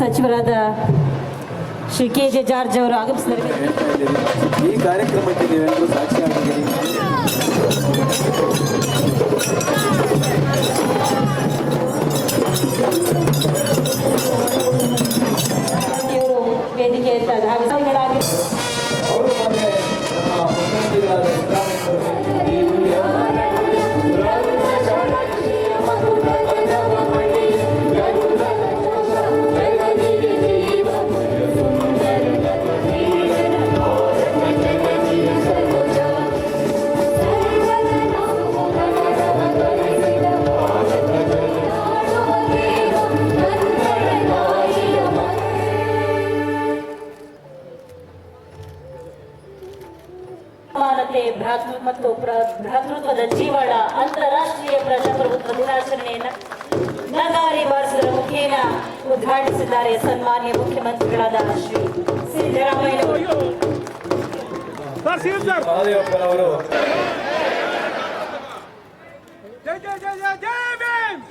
ಸಚಿವರಾದ Shri K J George ಅವರು ಆಗಮಿಸಿದ್ದಾರೆ. ಈ ಕಾರ್ಯಕ್ರಮಕ್ಕೆ ನೀವೆಲ್ಲರೂ ಸಾಕ್ಷಿಯಾಗಿದ್ದೀರಿ ಇವರು ಭ್ರಾತೃ ಮತ್ತು ಪ್ರ- ಭ್ರಾತೃತ್ವದ ಜೀವಾಳ ಅಂತಾರಾಷ್ಟ್ರೀಯ ಪ್ರಜಾಪ್ರಭುತ್ವ ದಿನಾಚರಣೆಯನ್ನ ನಗಾರಿ ಬಾರಿಸಿದ ಮುಖೇನ ಉದ್ಘಾಟಿಸಿದ್ದಾರೆ ಸನ್ಮಾನ್ಯ ಮುಖ್ಯಮಂತ್ರಿಗಳಾದ Shri Siddaramaiah sir CM sir ಮಹದೇವಪ್ಪನವರು ಜೈ ಜೈ ಜೈ ಜೈ ಜೈ ಭೀಮ್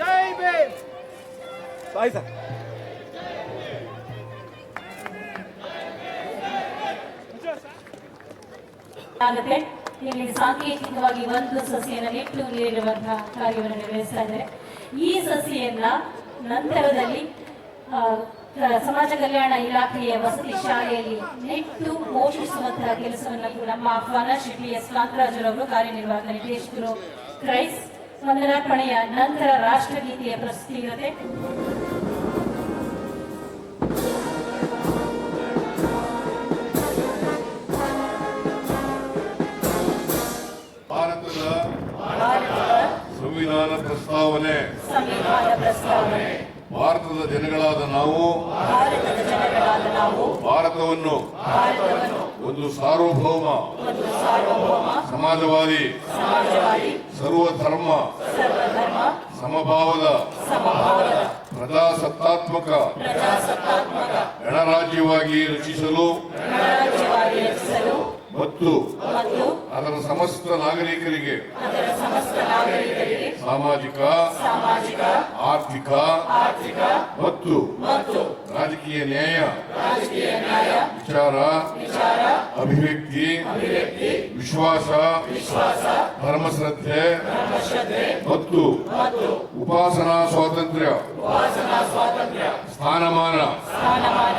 ಜೈ ಭೀಮ್ ಆಗುತ್ತೆ. ಇಲ್ಲಿ ಸಾಂಕೇತಿಕವಾಗಿ ಒಂದು ಸಸಿಯನ್ನು ನೆಟ್ಟು ನೀಡಿರುವಂತಹ ಕಾರ್ಯವನ್ನು ನಿರ್ವಹಿಸ್ತಾ ಇದ್ದಾರೆ. ಈ ಸಸಿಯನ್ನ ನಂತರದಲ್ಲಿ ಸಮಾಜ ಕಲ್ಯಾಣ ಇಲಾಖೆಯ ವಸತಿ ಶಾಲೆಯಲ್ಲಿ ನೆಟ್ಟು ಪೋಷಿಸುವಂತಹ ಕೆಲಸವನ್ನು ನಮ್ಮ ಆಹ್ವಾನ ಶ್ರೀ ಎಸ್. ಕಾಂತರಾಜರವರು ಕಾರ್ಯನಿರ್ವಾಹಕ ನಿರ್ದೇಶಕರು ಕ್ರೈಸ್ ವಂದನಾರ್ಪಣೆಯ ನಂತರ ರಾಷ್ಟ್ರಗೀತೆಯ ಪ್ರಸ್ತುತಿ ಇರುತ್ತೆ ಪ್ರಸ್ತಾವನೆ. ಭಾರತದ ಜನಗಳಾದ ನಾವು ಭಾರತವನ್ನು ಒಂದು ಸಾರ್ವಭೌಮ ಸಮಾಜವಾದಿ ಸರ್ವಧರ್ಮ ಸಮಭಾವದ ಪ್ರಜಾಸತ್ತಾತ್ಮಕ ಗಣರಾಜ್ಯವಾಗಿ ರಚಿಸಲು ಮತ್ತು ಸಮಸ್ತ ನಾಗರಿಕರಿಗೆ ಅದರ ಸಮಸ್ತ ನಾಗರಿಕರಿಗೆ ಸಾಮಾಜಿಕ ಸಾಮಾಜಿಕ ಆರ್ಥಿಕ ಆರ್ಥಿಕ ಮತ್ತು ಮತ್ತು ರಾಜಕೀಯ ನ್ಯಾಯ ರಾಜಕೀಯ ನ್ಯಾಯ ವಿಚಾರ ವಿಚಾರ ಅಭಿವ್ಯಕ್ತಿ ಅಭಿವ್ಯಕ್ತಿ ವಿಶ್ವಾಸ ವಿಶ್ವಾಸ ಧರ್ಮಶ್ರದ್ಧೆ ಧರ್ಮಶ್ರದ್ಧೆ ಮತ್ತು ಮತ್ತು ಉಪಾಸನಾ ಸ್ವಾತಂತ್ರ್ಯ ಉಪಾಸನಾ ಸ್ವಾತಂತ್ರ್ಯ ಸ್ಥಾನಮಾನ ಸ್ಥಾನಮಾನ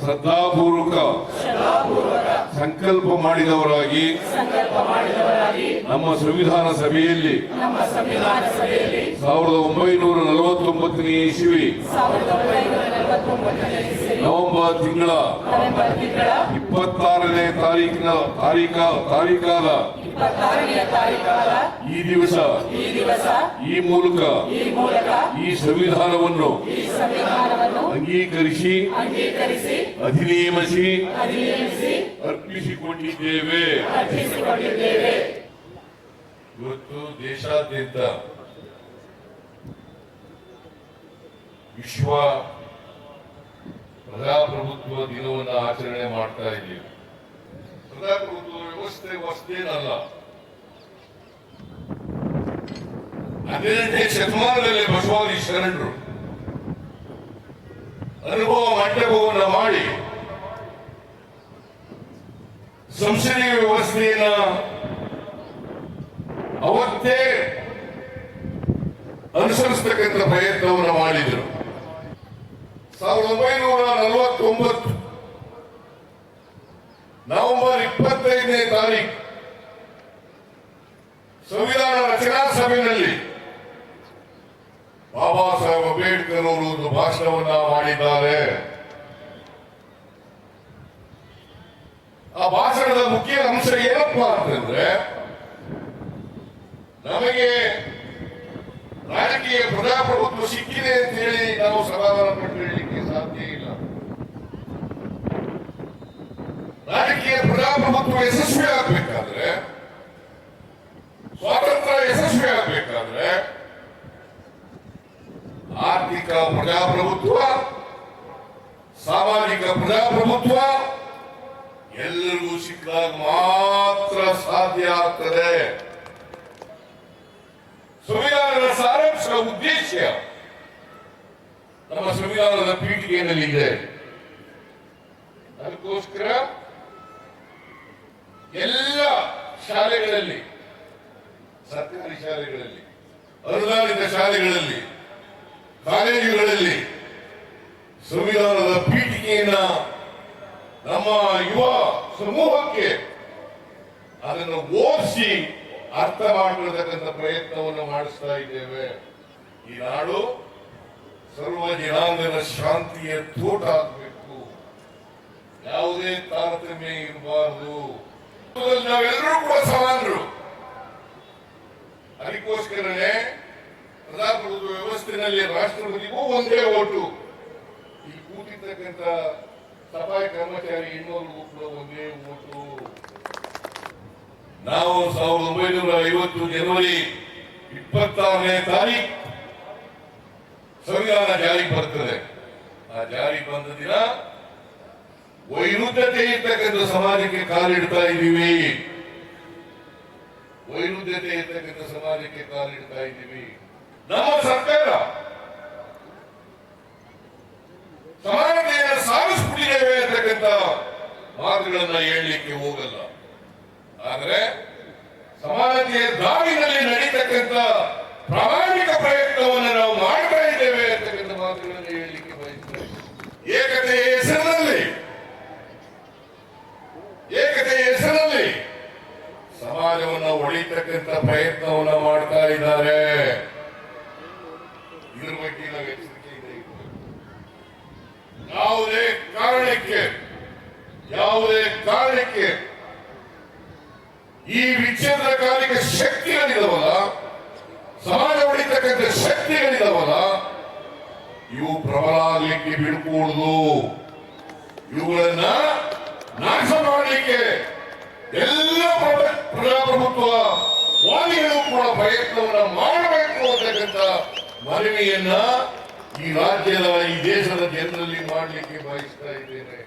ಶ್ರದ್ಧಾಪೂರ್ವಕ ಸಂಕಲ್ಪ ಮಾಡಿದವರಾಗಿ ನಮ್ಮ ಸಂವಿಧಾನ ಸಭೆಯಲ್ಲಿ ಸಾವಿರದ ಒಂಬೈನೂರ ನಲವತ್ತೊಂಬತ್ತನೇ ಇಸವಿ ನವೆಂಬರ್ ತಿಂಗಳ ಇಪ್ಪತ್ತಾರನೇ ತಾರೀಕಿನ ತಾರೀಕ ತಾರೀಕಾದ ತಾರೀಕಾದ ಈ ದಿವಸ, ಈ ಮೂಲಕ, ಈ ಸಂವಿಧಾನವನ್ನು ಅಂಗೀಕರಿಸಿ, ಅಧಿನಿಯಮಿಸಿ, ಅರ್ಪಿಸಿಕೊಂಡಿದ್ದೇವೆ. ಇವತ್ತು ದೇಶಾದ್ಯಂತ ವಿಶ್ವ ಪ್ರಜಾಪ್ರಭುತ್ವ ದಿನವನ್ನು ಆಚರಣೆ ಮಾಡ್ತಾ ಇದ್ದೀವಿ. ಹದಿನೆಂಟನೇ ಶತಮಾನದಲ್ಲಿ ಬಸವಾದಿ ಶರಣರು ಅನುಭವ ಮಂಟಪವನ್ನು ಮಾಡಿ ಸಂಸದೀಯ ವ್ಯವಸ್ಥೆಯನ್ನ ಅವತ್ತೇ ಅನುಸರಿಸತಕ್ಕಂಥ ಪ್ರಯತ್ನವನ್ನು ಮಾಡಿದರು. ಸಾವಿರದ ಒಂಬೈನೂರ ನಲವತ್ತೊಂಬತ್ತು. ನವೆಂಬರ್ ಸಂವಿಧಾನ ರಚನಾ ಸಭೆಯಲ್ಲಿ ಬಾಬಾ ಸಾಹೇಬ್ ಅಂಬೇಡ್ಕರ್ ಅವರು ಒಂದು ಭಾಷಣವನ್ನ ಮಾಡಿದ್ದಾರೆ. ಆ ಭಾಷಣದ ಮುಖ್ಯ ಅಂಶ ಏನಪ್ಪಾ ಅಂತಂದ್ರೆ, ನಮಗೆ ರಾಜಕೀಯ ಪ್ರಜಾಪ್ರಭುತ್ವ ಸಿಕ್ಕಿದೆ ಅಂತ ಹೇಳಿ ನಾವು ಸಮಾಧಾನ ಪಟ್ಟು ಹೇಳಲಿಕ್ಕೆ ಸಾಧ್ಯ ಇಲ್ಲ. ರಾಜಕೀಯ ಪ್ರಜಾಪ್ರಭುತ್ವ ಯಶಸ್ವಿ ಆಗ್ಬೇಕಾದ್ರೆ, ಸ್ವಾತಂತ್ರ್ಯ ಯಶಸ್ವಿ ಆಗ್ಬೇಕಾದ್ರೆ, ಆರ್ಥಿಕ ಪ್ರಜಾಪ್ರಭುತ್ವ, ಸಾಮಾಜಿಕ ಪ್ರಜಾಪ್ರಭುತ್ವ ಎಲ್ಲರಿಗೂ ಸಿಕ್ಕಾಗ ಮಾತ್ರ ಸಾಧ್ಯ ಆಗ್ತದೆ. ಸಂವಿಧಾನದ ಸಾರಾಂಶ ಉದ್ದೇಶ, ನಮ್ಮ ಸಂವಿಧಾನದ ಪೀಠಿಗೆ ಇದೆ ಅದಕ್ಕೋಸ್ಕರ ಎಲ್ಲ ಶಾಲೆಗಳಲ್ಲಿ, ಸರ್ಕಾರಿ ಶಾಲೆಗಳಲ್ಲಿ, ಅನುದಾನಿತ ಶಾಲೆಗಳಲ್ಲಿ, ಕಾಲೇಜುಗಳಲ್ಲಿ ಸಂವಿಧಾನದ ಪೀಠಿಕೆಯನ್ನ ನಮ್ಮ ಯುವ ಸಮೂಹಕ್ಕೆ ಅದನ್ನು ಓದಿಸಿ ಅರ್ಥ ಮಾಡಿಕೊಳ್ಳತಕ್ಕಂಥ ಪ್ರಯತ್ನವನ್ನು ಮಾಡಿಸ್ತಾ ಇದ್ದೇವೆ. ಈ ನಾಡು ಸರ್ವ ಜನಾಂಗದ ಶಾಂತಿಯ ತೋಟ ಆಗಬೇಕು. ಯಾವುದೇ ತಾರತಮ್ಯ ಇರಬಾರದು. ನಾವೆಲ್ಲರೂ ಕೂಡ ಸಮಾನರು. ಅದಕ್ಕೋಸ್ಕರನೇ ಪ್ರಜಾಪ್ರಭುತ್ವ ವ್ಯವಸ್ಥೆಯಲ್ಲಿ ರಾಷ್ಟ್ರಪತಿಗೂ ಒಂದೇ ಓಟು. ಈ ಕೂತಿರ್ತಕ್ಕಂಥ ಸಫಾಯಿ ಕರ್ಮಚಾರಿ ಇನ್ನೊಂದು ಕೂಡ ಒಂದೇ ಓಟು. ನಾವು ಸಾವಿರದ ಒಂಬೈನೂರ ಐವತ್ತು ಜನವರಿ ಇಪ್ಪತ್ತಾರನೇ ತಾರೀಕು ಸಂವಿಧಾನ ಜಾರಿಗೆ ಬರ್ತದೆ. ಆ ಜಾರಿಗೆ ಬಂದ ದಿನ ವೈರುಧ್ಯತೆ ಇರ್ತಕ್ಕಂಥ ಸಮಾಜಕ್ಕೆ ಕಾಲಿಡ್ತಾ ಇದ್ದೀವಿ. ವೈರುಧ್ಯತೆ ಇರ್ತಕ್ಕಂಥ ಸಮಾಜಕ್ಕೆ ಕಾಲಿಡ್ತಾ ಇದ್ದೀವಿ. ನಮ್ಮ ಸರ್ಕಾರ ಸಮಾನತೆಯನ್ನು ಸಾಧಿಸ್ಬಿಟ್ಟಿದ್ದೇವೆ ಅಂತಕ್ಕಂಥ ಮಾತುಗಳನ್ನ ಹೇಳಲಿಕ್ಕೆ ಹೋಗಲ್ಲ. ಆದರೆ ಸಮಾನತೆಯ ದಾರಿನಲ್ಲಿ ನಡೀತಕ್ಕಂಥ ಪ್ರಾಮಾಣಿಕ ಪ್ರಯತ್ನವನ್ನು ನಾವು ಮಾಡ್ತಾ ಇದ್ದೇವೆ ಅಂತಕ್ಕಂಥ ಮಾತುಗಳನ್ನು ಹೇಳಲಿಕ್ಕೆ ಬಯಸ್ತೇವೆ ಏಕತೆಯ ಹೆಸರಿನಲ್ಲಿ ಏಕತೆಯ ಹೆಸರಲ್ಲಿ ಒಳಿತಕ್ಕಂಥ ಪ್ರಯತ್ನವನ್ನ ಮಾಡ್ತಾ ಇದ್ದಾರೆ. ಇದ್ರ ಬಗ್ಗೆ ನಾವು ಎಚ್ಚರಿಕೆ ಯಾವುದೇ ಕಾರಣಕ್ಕೆ ಯಾವುದೇ ಕಾರಣಕ್ಕೆ ಈ ವಿಚ್ಛೇದನಕಾಲಿಕ ಶಕ್ತಿಗಳಿದಾವಲ್ಲ ಸಮಾಜ ಹೊಡಿತಕ್ಕಂಥ ಶಕ್ತಿಗಳಿದಾವಲ್ಲ ಇವು ಪ್ರಬಲ ಆಗ್ಲಿಕ್ಕೆ ಬಿಡ್ಕೂಡುದು. ಇವುಗಳನ್ನ ನಾಶ ಮಾಡಲಿಕ್ಕೆ ಎಲ್ಲ ಪ್ರಜಾಪ್ರಭುತ್ವವಾದಿಗಳು ಪ್ರಜಾಪ್ರಭುತ್ವ ವಾಣಿಯನ್ನು ಕೂಡ ಪ್ರಯತ್ನವನ್ನ ಮಾಡಬೇಕು ಅಂತಕ್ಕಂಥ ಮನವಿಯನ್ನ ಈ ರಾಜ್ಯದ, ಈ ದೇಶದ ಜನರಲ್ಲಿ ಮಾಡಲಿಕ್ಕೆ ಬಯಸ್ತಾ ಇದ್ದೇನೆ.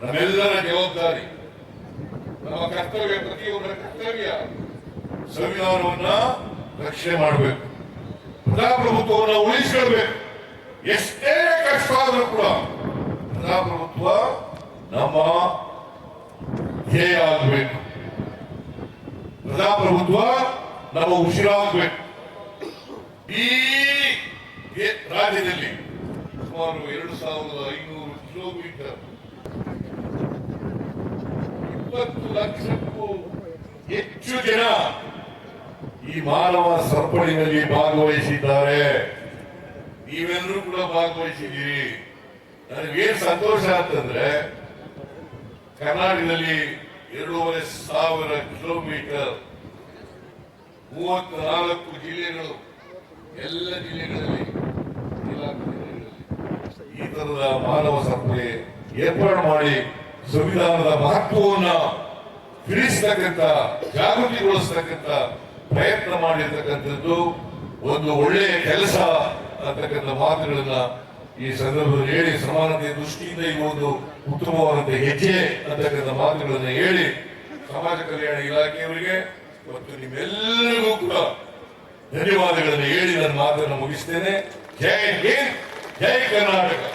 ನಮ್ಮೆಲ್ಲರ ಜವಾಬ್ದಾರಿ, ನಮ್ಮ ಕರ್ತವ್ಯ, ಪ್ರತಿಯೊಬ್ಬರ ಕರ್ತವ್ಯ ಸಂವಿಧಾನವನ್ನ ರಕ್ಷಣೆ ಮಾಡಬೇಕು. ಪ್ರಜಾಪ್ರಭುತ್ವವನ್ನು ಉಳಿಸಿಕೊಳ್ಬೇಕು. ಎಷ್ಟೇ ಕಷ್ಟ ಆದರೂ ಕೂಡ ಪ್ರಜಾಪ್ರಭುತ್ವ ನಮ್ಮ ಧ್ಯೇಯ ಆಗಬೇಕು. ಪ್ರಜಾಪ್ರಭುತ್ವ ನಮ್ಮ ಉಸಿರಾಗಬೇಕು ಈ ರಾಜ್ಯದಲ್ಲಿ ಸುಮಾರು ಎರಡು ಸಾವಿರದ ಐನೂರು ಕಿಲೋಮೀಟರ್ ಇಪ್ಪತ್ತು ಲಕ್ಷಕ್ಕೂ ಹೆಚ್ಚು ಜನ ಈ ಮಾನವ ಸರಪಳಿನಲ್ಲಿ ಭಾಗವಹಿಸಿದ್ದಾರೆ. ನೀವೆಲ್ಲರೂ ಕೂಡ ಭಾಗವಹಿಸಿದ್ದೀರಿ. ನನಗೇನ್ ಸಂತೋಷ ಅಂತಂದ್ರೆ ಕರ್ನಾಟಕದಲ್ಲಿ ಎರಡೂವರೆ ಸಾವಿರ ಕಿಲೋಮೀಟರ್ ಮೂವತ್ನಾಲ್ಕು ಜಿಲ್ಲೆಗಳು, ಎಲ್ಲ ಜಿಲ್ಲೆಗಳಲ್ಲಿ ಈ ತರದ ಮಾನವ ಸರಪಳಿ ಏರ್ಪಾಡು ಮಾಡಿ ಸಂವಿಧಾನದ ಮಹತ್ವವನ್ನು ತಿಳಿಸ್ತಕ್ಕಂಥ, ಜಾಗೃತಿಗೊಳಿಸ್ತಕ್ಕಂಥ ಪ್ರಯತ್ನ ಮಾಡಿರ್ತಕ್ಕಂಥದ್ದು ಒಂದು ಒಳ್ಳೆಯ ಕೆಲಸ ಅಂತಕ್ಕಂಥ ಮಾತುಗಳನ್ನ ಈ ಸಂದರ್ಭದಲ್ಲಿ ಹೇಳಿ ಸಮಾನತೆಯ ದೃಷ್ಟಿಯಿಂದ ಈ ಒಂದು ಉತ್ತಮವಾದಂತಹ ಹೆಜ್ಜೆ ಅಂತಕ್ಕಂಥ ಮಾತುಗಳನ್ನು ಹೇಳಿ ಸಮಾಜ ಕಲ್ಯಾಣ ಇಲಾಖೆಯವರಿಗೆ ಮತ್ತು ನಿಮ್ಮೆಲ್ಲರಿಗೂ ಕೂಡ ಧನ್ಯವಾದಗಳನ್ನು ಹೇಳಿ ನನ್ನ ಮಾತನ್ನು ಮುಗಿಸ್ತೇನೆ. ಜೈ ಹಿಂದ್ ಜೈ ಕರ್ನಾಟಕ.